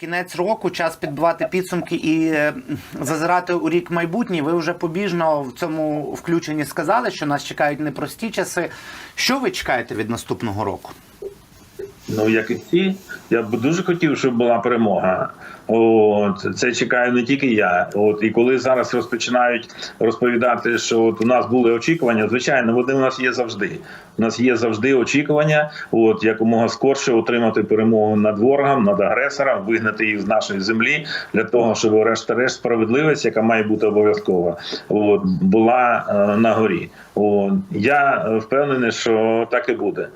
Кінець року, час підбивати підсумки і е, зазирати у рік майбутній. Ви вже побіжно в цьому включенні сказали, що нас чекають непрості часи. Що ви чекаєте від наступного року? Ну, як і всі, я б дуже хотів, щоб була перемога. От це чекаю не тільки я. От і коли зараз розпочинають розповідати, що от у нас були очікування, звичайно, вони у нас є завжди. У нас є завжди очікування, от якомога скорше отримати перемогу над ворогом, над агресором, вигнати їх з нашої землі для того, щоб решта-решт справедливість, яка має бути обов'язкова, от була е, на горі. От я е, впевнений, що так і буде.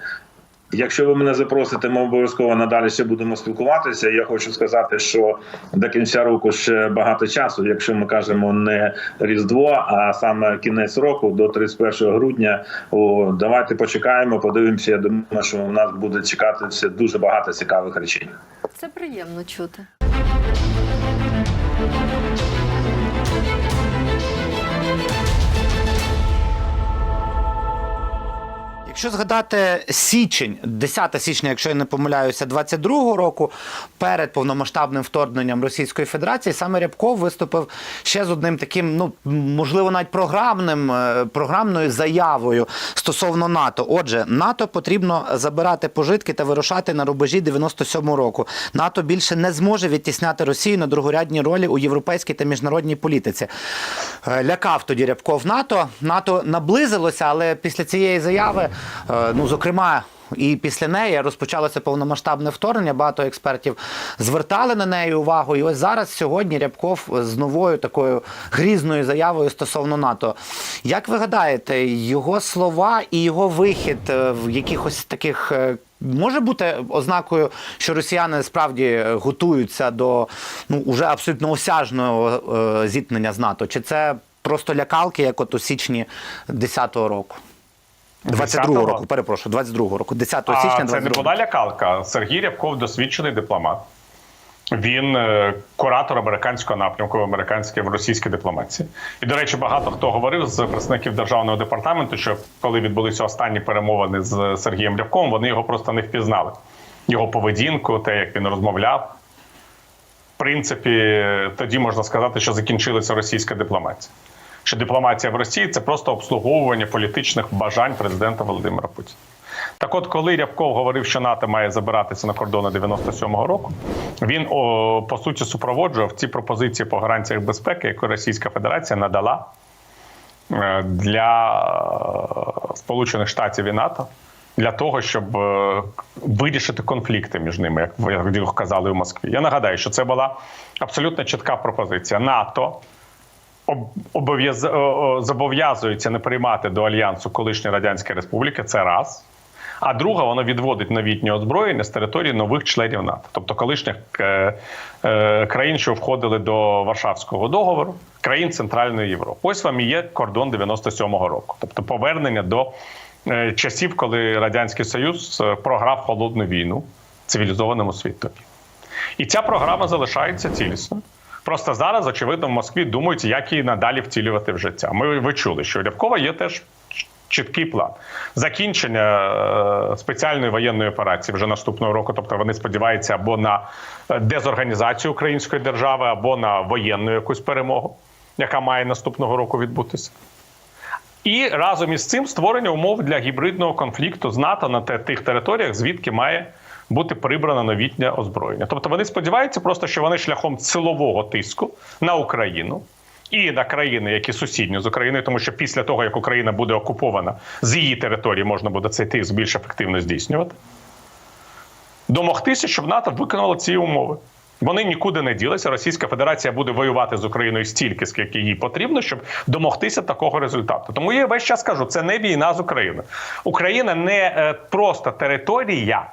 Якщо ви мене запросите, ми обов'язково надалі ще будемо спілкуватися. Я хочу сказати, що до кінця року ще багато часу. Якщо ми кажемо не різдво, а саме кінець року до 31 грудня. О, давайте почекаємо, подивимося. Я думаю, що у нас буде чекати дуже багато цікавих речей. Це приємно чути. Якщо згадати січень, 10 січня, якщо я не помиляюся, 22-го року, перед повномасштабним вторгненням Російської Федерації, саме Рябков виступив ще з одним таким, ну можливо, навіть програмним е, програмною заявою стосовно НАТО. Отже, НАТО потрібно забирати пожитки та вирушати на рубежі 97-го року. НАТО більше не зможе відтісняти Росію на другорядні ролі у європейській та міжнародній політиці. Е, Лякав тоді Рябков НАТО. НАТО наблизилося, але після цієї заяви, ну зокрема. І після неї розпочалося повномасштабне вторгнення. Багато експертів звертали на неї увагу. І ось зараз сьогодні Рябков з новою такою грізною заявою стосовно НАТО. Як ви гадаєте, його слова і його вихід е, в якихось таких е, може бути ознакою, що росіяни справді готуються до ну уже абсолютно осяжного е, зіткнення з НАТО? Чи це просто лякалки, як от у січні 10-го року? 22-го року, перепрошую, 22-го року, 10 А січня це не 22-го. була лякалка. Сергій Рябков досвідчений дипломат. Він е, куратор американського напрямку в американській в російській дипломатії. І, до речі, багато хто говорив з представників державного департаменту, що коли відбулися останні перемовини з Сергієм Рябковим, вони його просто не впізнали. Його поведінку, те, як він розмовляв. В принципі, тоді можна сказати, що закінчилася російська дипломатія. Що дипломатія в Росії це просто обслуговування політичних бажань президента Володимира Путіна. Так от, коли Рябков говорив, що НАТО має забиратися на кордони 97-го року, він о, по суті супроводжував ці пропозиції по гарантіях безпеки, які Російська Федерація надала е, для е, Сполучених Штатів і НАТО для того, щоб е, вирішити конфлікти між ними, як казали у Москві. Я нагадаю, що це була абсолютно чітка пропозиція НАТО об- обов'яз... о- о- зобов'язується не приймати до альянсу колишньої радянської республіки. Це раз. А друга, воно відводить новітнє озброєння з території нових членів НАТО, тобто колишніх е, е, країн, що входили до Варшавського договору, країн Центральної Європи. Ось вам і є кордон 97-го року, тобто повернення до е, часів, коли радянський Союз програв холодну війну цивілізованому світові. І ця програма залишається цілісною. Просто зараз, очевидно, в Москві думають, як її надалі втілювати в життя. Ми ви чули, що у Рябкова є теж чіткий план закінчення е, спеціальної воєнної операції вже наступного року. Тобто вони сподіваються або на е, дезорганізацію української держави, або на воєнну якусь перемогу, яка має наступного року відбутися. І разом із цим створення умов для гібридного конфлікту з НАТО на тих територіях, звідки має бути прибрано новітнє озброєння. Тобто вони сподіваються просто, що вони шляхом силового тиску на Україну і на країни, які сусідні з Україною, тому що після того, як Україна буде окупована з її території, можна буде цей тиск більш ефективно здійснювати. Домогтися, щоб НАТО виконало ці умови. Вони нікуди не ділися. Російська Федерація буде воювати з Україною стільки, скільки їй потрібно, щоб домогтися такого результату. Тому я весь час кажу, це не війна з Україною. Україна не е, просто територія,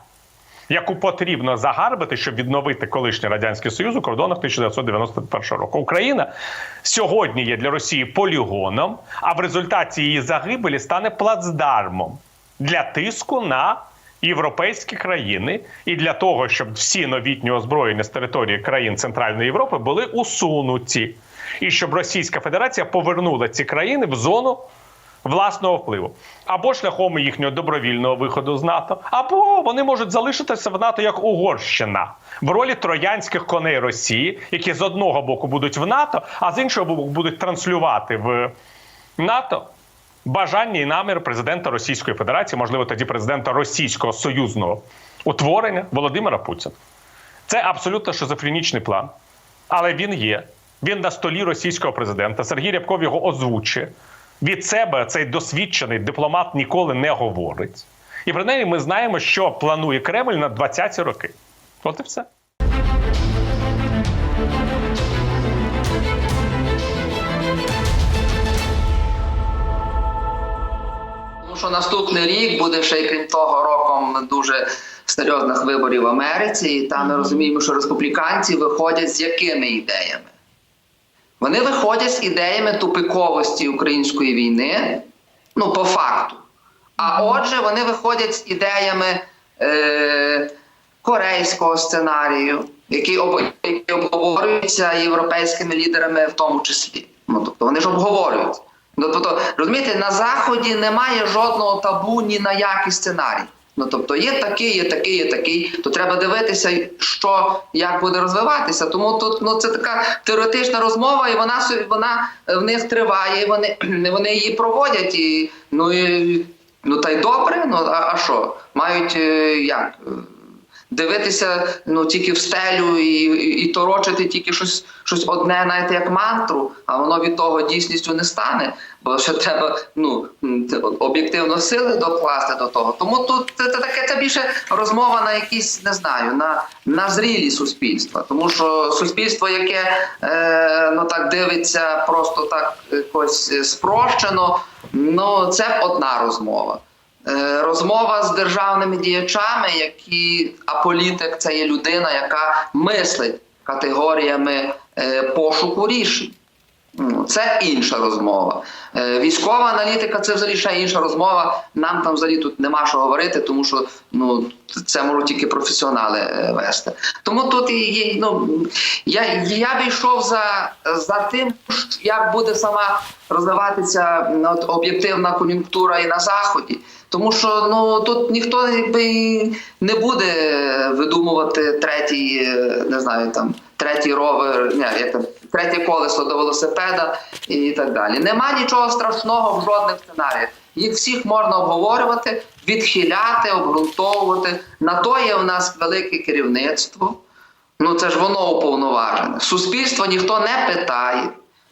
яку потрібно загарбити, щоб відновити колишній радянський союз у кордонах 1991 року. Україна сьогодні є для Росії полігоном, а в результаті її загибелі стане плацдармом для тиску на європейські країни і для того, щоб всі новітні озброєння з території країн Центральної Європи були усунуті, і щоб Російська Федерація повернула ці країни в зону власного впливу, або шляхом їхнього добровільного виходу з НАТО, або вони можуть залишитися в НАТО як Угорщина в ролі троянських коней Росії, які з одного боку будуть в НАТО, а з іншого боку будуть транслювати в НАТО бажання і намір президента Російської Федерації, можливо, тоді президента Російського союзного утворення Володимира Путіна. Це абсолютно шизофренічний план, але він є. Він на столі російського президента. Сергій Рябков його озвучує. Від себе цей досвідчений дипломат ніколи не говорить. І принаймні ми знаємо, що планує Кремль на 20-ті роки. От і все. Що наступний рік буде ще й крім того роком дуже серйозних виборів в Америці, і там ми розуміємо, що республіканці виходять з якими ідеями? Вони виходять з ідеями тупиковості української війни, ну по факту. А отже, вони виходять з ідеями е, корейського сценарію, який, об, який обговорюється європейськими лідерами в тому числі. Ну, тобто вони ж обговорюють. Ну, тобто, розумієте, на Заході немає жодного табу ні на який сценарій. Ну, тобто є такий, є такий, є такий, то треба дивитися, що як буде розвиватися. Тому тут ну це така теоретична розмова, і вона вона в них триває, і вони, вони її проводять. І, ну, і, ну та й добре, ну а, а що? Мають е, як? Дивитися ну тільки в стелю і, і, і торочити тільки щось, щось одне, знаєте, як мантру, а воно від того дійсністю не стане, бо ще треба ну об'єктивно сили докласти до того. Тому тут це, це таке це більше розмова на якісь не знаю, на, на зрілі суспільства. Тому що суспільство, яке е, ну так дивиться, просто так якось е, спрощено, ну це одна розмова. Е, Розмова з державними діячами, які а політик це є людина, яка мислить категоріями е, пошуку рішень. Ну, Це інша розмова. Е, Військова аналітика це взагалі ще інша розмова. Нам там взагалі тут нема що говорити, тому що ну це можуть тільки професіонали вести. Тому тут і є, ну я, я б йшов за, за тим, як буде сама розвиватися от, об'єктивна кон'юнктура і на заході. Тому що ну тут ніхто якби не буде видумувати третій, не знаю, там третій ровер, ні, як там, третє колесо до велосипеда і так далі. Нема нічого страшного в жодних сценаріях. Їх всіх можна обговорювати, відхиляти, обґрунтовувати. На то є в нас велике керівництво. Ну це ж воно уповноважене. Суспільство ніхто не питає.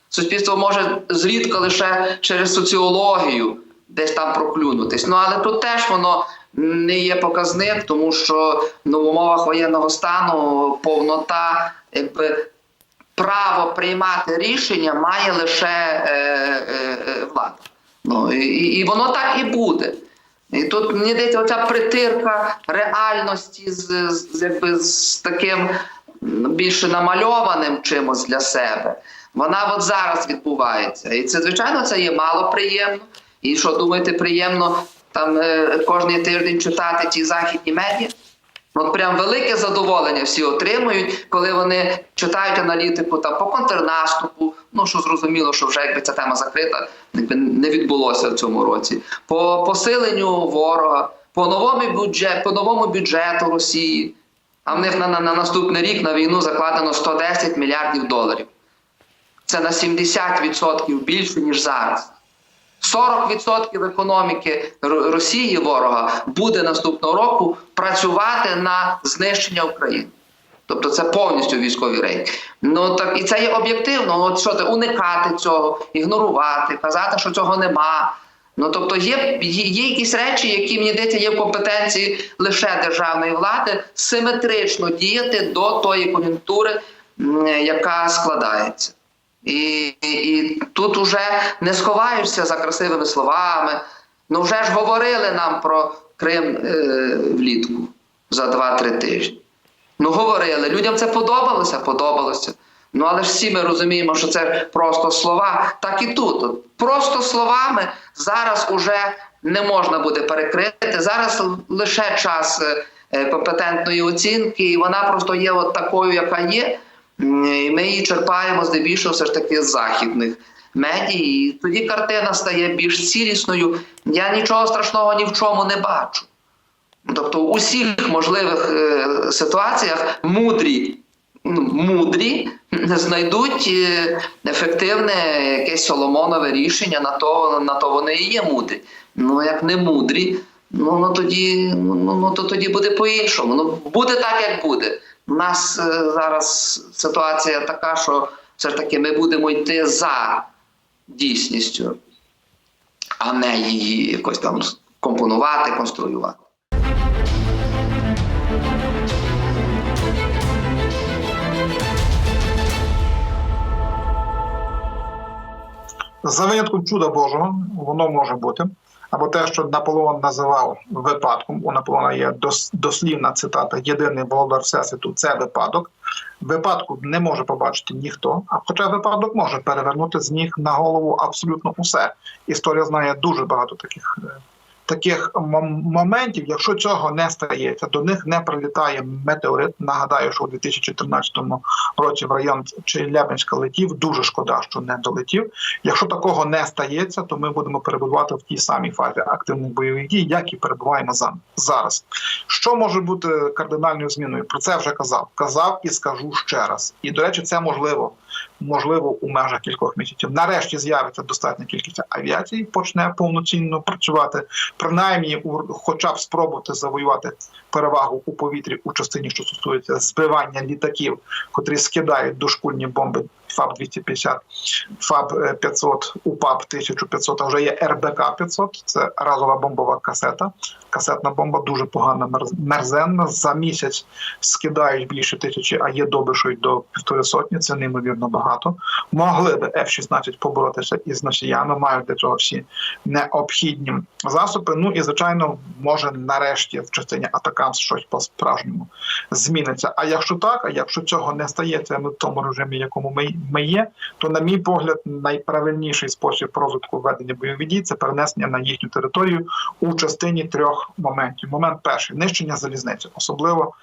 Суспільство може зрідка лише через соціологію десь там проклюнутись. Ну але тут теж воно не є показник, тому що ну, в умовах воєнного стану повнота, якби право приймати рішення має лише е, е, е, влада. Ну і, і воно так і буде. І тут мені здається, оця притирка реальності з, з, якби, з таким більше намальованим чимось для себе. Вона от зараз відбувається. І це, звичайно, це є мало приємно. І що думаєте, приємно там е, кожний тиждень читати ті західні медіа? От прям велике задоволення всі отримують, коли вони читають аналітику там по контрнаступу. Ну що зрозуміло, що вже якби ця тема закрита, якби не відбулося в цьому році. По посиленню ворога, по новому бюджет, по новому бюджету Росії. А в них на, на, на наступний рік на війну закладено 110 мільярдів доларів. Це на 70% більше ніж зараз. 40% економіки Росії ворога буде наступного року працювати на знищення України. Тобто це повністю військовий рейд. Ну так і це є об'єктивно. От що ти уникати цього, ігнорувати, казати, що цього нема. Ну тобто є, є, є якісь речі, які мені здається, є в компетенції лише державної влади, симетрично діяти до тої кон'юнктури, яка складається. І, і, тут уже не сховаєшся за красивими словами. Ну вже ж говорили нам про Крим е, влітку за 2-3 тижні. Ну, говорили. Людям це подобалося, подобалося. Ну, але ж всі ми розуміємо, що це просто слова. Так і тут. От Просто словами зараз уже не можна буде перекрити. Зараз лише час е, компетентної оцінки, і вона просто є от такою, яка є. І ми її черпаємо здебільшого все ж таки з західних медії, і тоді картина стає більш цілісною. Я нічого страшного ні в чому не бачу. Тобто у всіх можливих е, ситуаціях мудрі, ну, мудрі знайдуть е, ефективне якесь соломонове рішення, на то, на то вони і є мудрі. Ну, як не мудрі, ну, ну тоді, ну, ну то тоді буде по-іншому. Ну, буде так, як буде. У нас е, зараз ситуація така, що все ж таки ми будемо йти за дійсністю, а не її якось там компонувати, конструювати. За винятком чуда Божого, воно може бути. Або те, що Наполеон називав випадком. У Наполеона є дос- дослівна цитата Єдиний володар Всесвіту це випадок. Випадку не може побачити ніхто, а хоча випадок може перевернути з ніг на голову абсолютно усе. Історія знає дуже багато таких. Таких моментів, якщо цього не стається, до них не прилітає метеорит. Нагадаю, що у 2014 році в район Челябинська летів. Дуже шкода, що не долетів. Якщо такого не стається, то ми будемо перебувати в тій самій фазі активних бойових дій, як і перебуваємо за- зараз. Що може бути кардинальною зміною? Про це вже казав. Казав і скажу ще раз. І до речі, це можливо. Можливо, у межах кількох місяців. Нарешті з'явиться достатня кількість авіації, почне повноцінно працювати, принаймні, хоча б спробувати завоювати перевагу у повітрі у частині, що стосується збивання літаків, котрі скидають дошкульні бомби ФАБ 250 ФАБ е, 500, УПАП 1500, а вже є РБК 500, це разова бомбова касета. Касетна бомба дуже погана, мерз- мерзенна. За місяць скидають більше тисячі, а є доби, що й до півтори сотні. Це неймовірно багато. Могли би F-16 поборотися із носіями, мають для цього всі необхідні засоби. Ну і звичайно, може нарешті в частині атакам щось по справжньому зміниться. А якщо так, а якщо цього не стається, ми в тому режимі, якому ми, ми є, то, на мій погляд, найправильніший спосіб розвитку ведення бойових дій це перенесення на їхню територію у частині трьох моментів. Момент перший нищення залізниці, особливо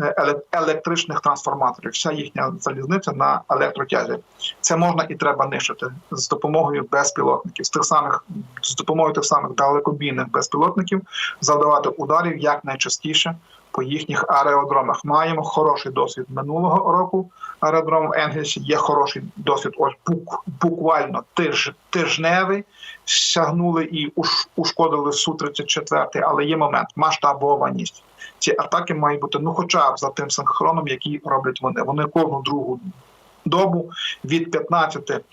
е, електричних трансформаторів. Вся їхня залізниця на електротязі. Це можна і треба нищити з допомогою безпілотників, з тих самих з допомогою тих самих далекобійних безпілотників, завдавати ударів якнайчастіше по їхніх аеродромах. Маємо хороший досвід минулого року. Аеродром в Енгельсі є хороший досвід. Ось бук, буквально тиж, тижневий. Сягнули і уш, ушкодили су 34 але є момент масштабованість. Ці атаки мають бути ну, хоча б за тим синхроном, який роблять вони. Вони кожну другу добу від 15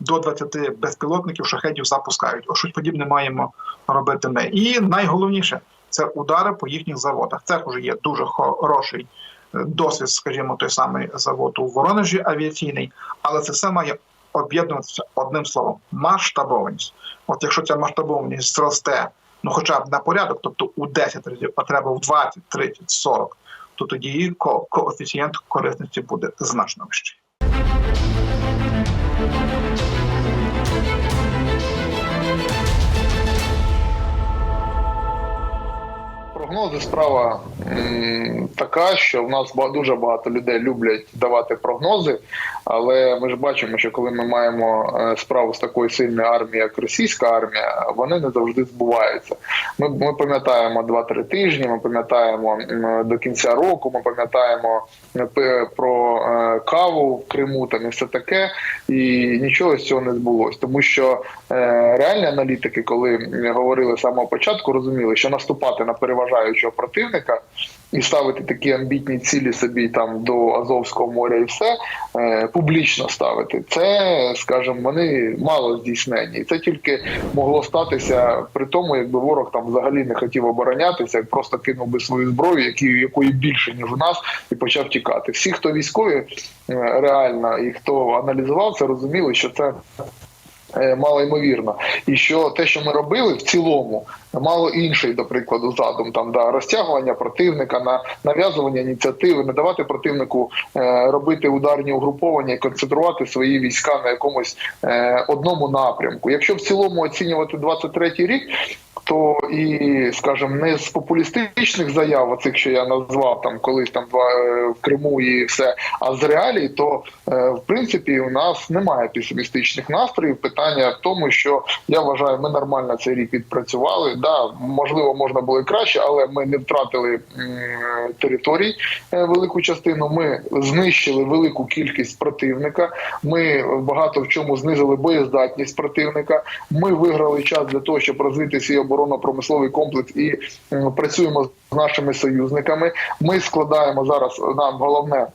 до 20 безпілотників шахетів запускають. Ось щось подібне маємо робити ми. І найголовніше це удари по їхніх заводах. Це вже є дуже хороший досвід, скажімо, той самий завод у Воронежі авіаційний, але це все має об'єднуватися одним словом масштабованість. От якщо ця масштабованість зросте, ну хоча б на порядок, тобто у 10 разів, а треба в 20, 30, 40, то тоді ко- коефіцієнт корисності буде значно вищий. Прогнози справа м, така, що в нас дуже багато людей люблять давати прогнози, але ми ж бачимо, що коли ми маємо е, справу з такою сильною армією, як російська армія, вони не завжди збуваються. Ми, ми пам'ятаємо 2-3 тижні, ми пам'ятаємо до кінця року, ми пам'ятаємо е, про е, каву в Криму там і все таке, і нічого з цього не збулось, тому що реальні аналітики, коли говорили з самого початку, розуміли, що наступати на переважаючого противника і ставити такі амбітні цілі собі там до Азовського моря і все е, публічно ставити. Це, скажімо, вони мало здійснені. І це тільки могло статися при тому, якби ворог там взагалі не хотів оборонятися, просто кинув би свою зброю, які, якої більше ніж у нас, і почав тікати. Всі, хто військові е, реально і хто аналізував це, розуміли, що це мало ймовірно. І що те, що ми робили в цілому, мало інший, до прикладу, задум там да розтягування противника на нав'язування ініціативи, не давати противнику е, робити ударні угруповання і концентрувати свої війська на якомусь е, одному напрямку. Якщо в цілому оцінювати 23-й рік. То і, скажімо, не з популістичних заяв, оцих, що я назвав там колись там е, в Криму і все, а з реалій, то е, в принципі у нас немає песимістичних настроїв. Питання в тому, що я вважаю, ми нормально цей рік відпрацювали. Да, можливо, можна було і краще, але ми не втратили територій е, велику частину. Ми знищили велику кількість противника. Ми багато в чому знизили боєздатність противника. Ми виграли час для того, щоб розвити свій оборонно-промисловий комплекс і працюємо з нашими союзниками. Ми складаємо зараз нам головне.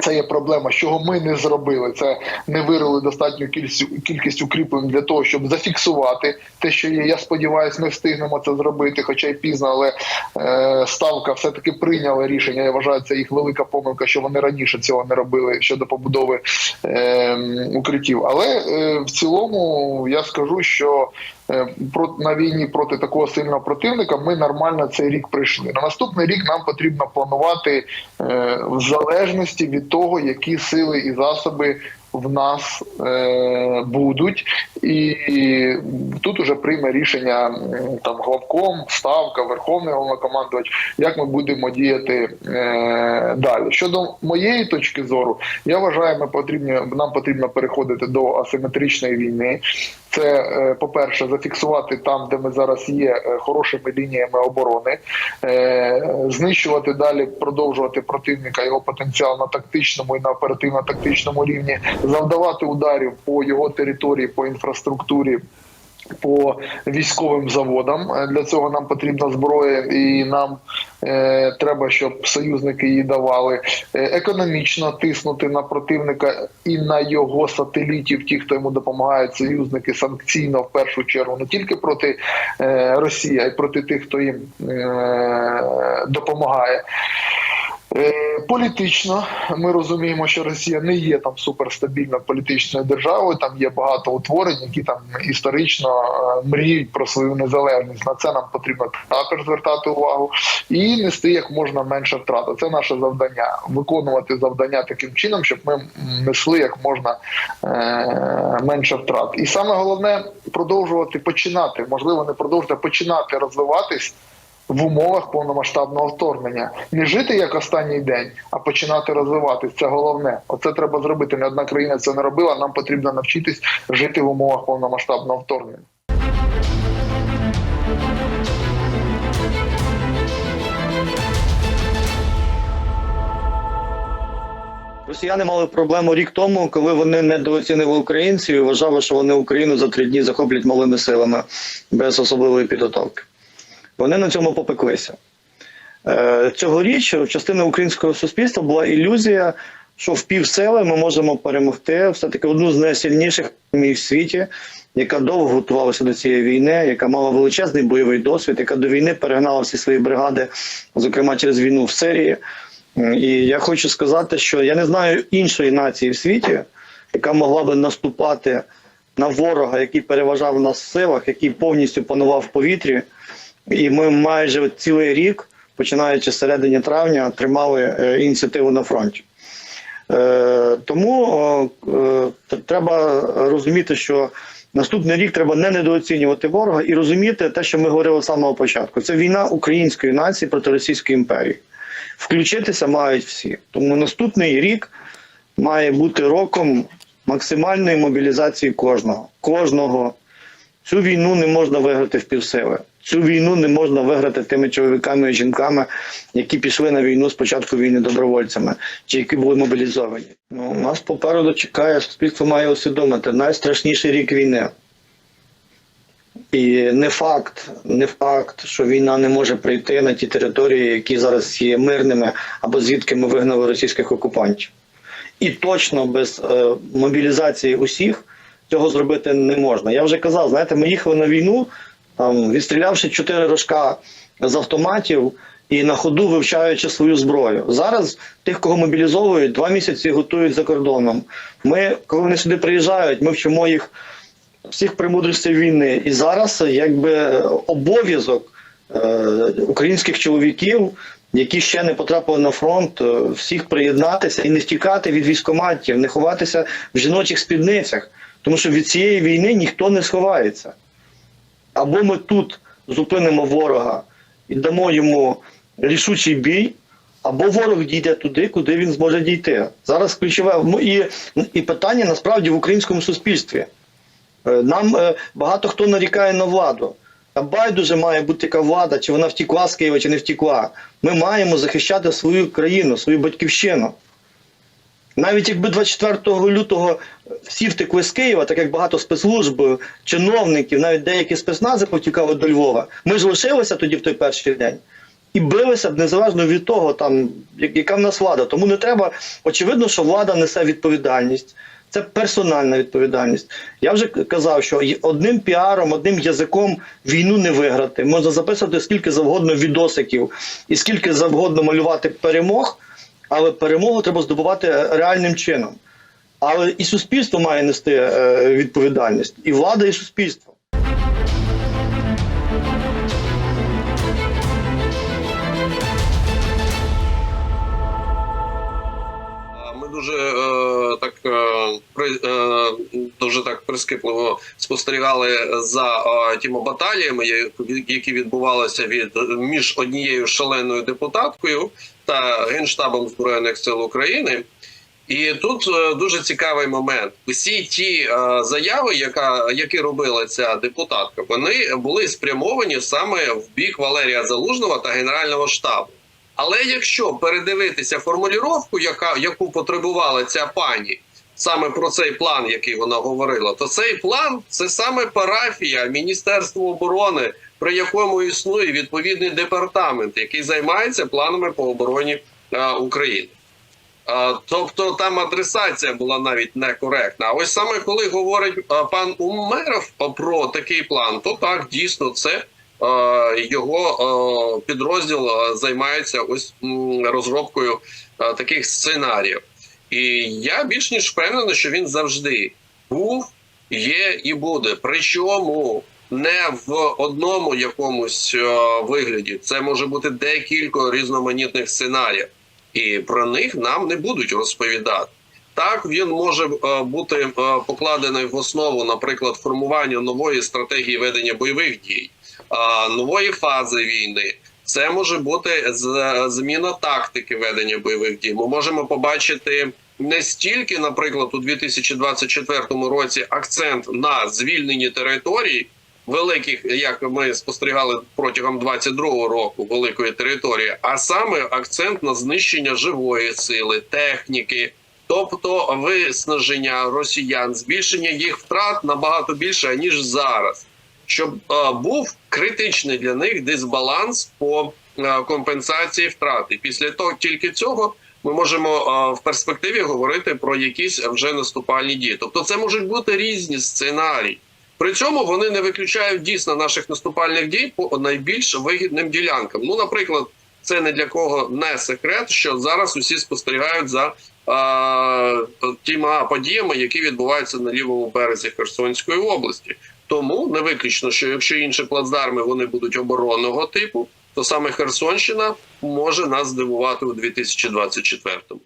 Це є проблема, чого ми не зробили. Це не вирили достатню кількість, кількість укріплень для того, щоб зафіксувати те, що є. Я сподіваюся, ми встигнемо це зробити, хоча й пізно, але е, ставка все таки прийняла рішення. Я вважаю, це їх велика помилка, що вони раніше цього не робили щодо побудови е, укриттів. Але е, в цілому я скажу, що на війні проти такого сильного противника ми нормально цей рік прийшли. На наступний рік нам потрібно планувати е, в залежності від того, які сили і засоби в нас е, будуть, і тут уже прийме рішення там главком, ставка, верховний головнокомандувач, як ми будемо діяти е, далі. Щодо моєї точки зору, я вважаю, ми потрібні нам потрібно переходити до асиметричної війни. Це, е, по-перше, зафіксувати там, де ми зараз є, е, хорошими лініями оборони, е, знищувати далі, продовжувати противника його потенціал на тактичному і на оперативно-тактичному рівні, завдавати ударів по його території, по інфраструктурі. По військовим заводам Е, для цього нам потрібна зброя, і нам е, треба, щоб союзники її давали. Е, економічно тиснути на противника і на його сателітів, ті, хто йому допомагають, союзники санкційно в першу чергу, не тільки проти е, Росії, а й проти тих, хто їм е, допомагає. Е, Політично ми розуміємо, що Росія не є там суперстабільною політичною державою. Там є багато утворень, які там історично е, мріють про свою незалежність. На це нам потрібно також звертати увагу і нести як можна менше втрат. Це наше завдання виконувати завдання таким чином, щоб ми несли як можна е, менше втрат. І саме головне продовжувати починати, можливо, не продовжувати а починати розвиватись в умовах повномасштабного вторгнення. Не жити як останній день, а починати розвиватись. Це головне. Оце треба зробити. Не одна країна це не робила. Нам потрібно навчитись жити в умовах повномасштабного вторгнення. Росіяни мали проблему рік тому, коли вони недооцінили українців і вважали, що вони Україну за три дні захоплять малими силами без особливої підготовки. Вони на цьому попеклися. Е, Цьогоріч в частини українського суспільства була ілюзія, що в півсили ми можемо перемогти все-таки одну з найсильніших армій в світі, яка довго готувалася до цієї війни, яка мала величезний бойовий досвід, яка до війни перегнала всі свої бригади, зокрема через війну в Сирії. І я хочу сказати, що я не знаю іншої нації в світі, яка могла би наступати на ворога, який переважав нас в силах, який повністю панував в повітрі. І ми майже цілий рік, починаючи з середини травня, тримали е, ініціативу на фронті. Е, тому е, треба розуміти, що наступний рік треба не недооцінювати ворога і розуміти те, що ми говорили з самого початку. Це війна української нації проти Російської імперії. Включитися мають всі. Тому наступний рік має бути роком максимальної мобілізації кожного. Кожного. Цю війну не можна виграти в півсили. Цю війну не можна виграти тими чоловіками і жінками, які пішли на війну з початку війни добровольцями, чи які були мобілізовані. Ну, нас попереду чекає, суспільство має усвідомити найстрашніший рік війни. І не факт, не факт, що війна не може прийти на ті території, які зараз є мирними, або звідки ми вигнали російських окупантів. І точно без е, мобілізації усіх цього зробити не можна. Я вже казав, знаєте, ми їхали на війну, там, відстрілявши чотири рожка з автоматів і на ходу вивчаючи свою зброю. Зараз тих, кого мобілізовують, два місяці готують за кордоном. Ми, коли вони сюди приїжджають, ми вчимо їх всіх премудростей війни. І зараз якби обов'язок е, українських чоловіків, які ще не потрапили на фронт, е, всіх приєднатися і не втікати від військоматів, не ховатися в жіночих спідницях, тому що від цієї війни ніхто не сховається. Або ми тут зупинимо ворога і дамо йому рішучий бій, або ворог дійде туди, куди він зможе дійти. Зараз ключове ну, і, і питання насправді в українському суспільстві. Е, Нам е, багато хто нарікає на владу. А байдуже має бути яка влада, чи вона втікла з Києва, чи не втікла. Ми маємо захищати свою країну, свою батьківщину. Навіть якби 24 лютого всі втекли з Києва, так як багато спецслужб, чиновників, навіть деякі спецнази потікали до Львова, ми ж лишилися тоді в той перший день. І билися б незалежно від того, там, яка в нас влада. Тому не треба. Очевидно, що влада несе відповідальність. Це персональна відповідальність. Я вже казав, що одним піаром, одним язиком війну не виграти. Можна записувати скільки завгодно відосиків і скільки завгодно малювати перемог, але перемогу треба здобувати реальним чином. Але і суспільство має нести е, відповідальність, і влада, і суспільство. Ми дуже е, так е, при, дуже так прискіпливо спостерігали за е, тими баталіями, які відбувалися від між однією шаленою депутаткою та генштабом збройних сил України. І тут е, дуже цікавий момент. Усі ті е, заяви, яка які робила ця депутатка, вони були спрямовані саме в бік Валерія Залужного та Генерального штабу. Але якщо передивитися формулювання, яка яку потребувала ця пані, саме про цей план, який вона говорила, то цей план це саме парафія Міністерства оборони, при якому існує відповідний департамент, який займається планами по обороні е, України. Е, Тобто там адресація була навіть некоректна. А ось саме коли говорить е, пан Умеров про такий план, то так дійсно це його підрозділ займається ось розробкою таких сценаріїв. І я більш ніж впевнений, що він завжди був, є і буде. Причому не в одному якомусь е, вигляді. Це може бути декілька різноманітних сценаріїв і про них нам не будуть розповідати. Так він може е, бути е, покладений в основу, наприклад, формування нової стратегії ведення бойових дій, нової фази війни. Це може бути зміна тактики ведення бойових дій. Ми можемо побачити не стільки, наприклад, у 2024 році акцент на звільненні територій, великих, як ми спостерігали протягом 22-го року, великої території, а саме акцент на знищення живої сили, техніки, тобто виснаження росіян, збільшення їх втрат набагато більше ніж зараз, щоб е, був критичний для них дисбаланс по е, компенсації втрат. І після того тільки цього. Ми можемо е, в перспективі говорити про якісь вже наступальні дії. Тобто, це можуть бути різні сценарії. При цьому вони не виключають дійсно наших наступальних дій по найбільш вигідним ділянкам. Ну, наприклад, це не для кого не секрет, що зараз усі спостерігають за е, тіма подіями, які відбуваються на лівому березі Херсонської області. Тому не виключно, що якщо інші плацдарми вони будуть оборонного типу, то саме Херсонщина може нас здивувати у 2024-му.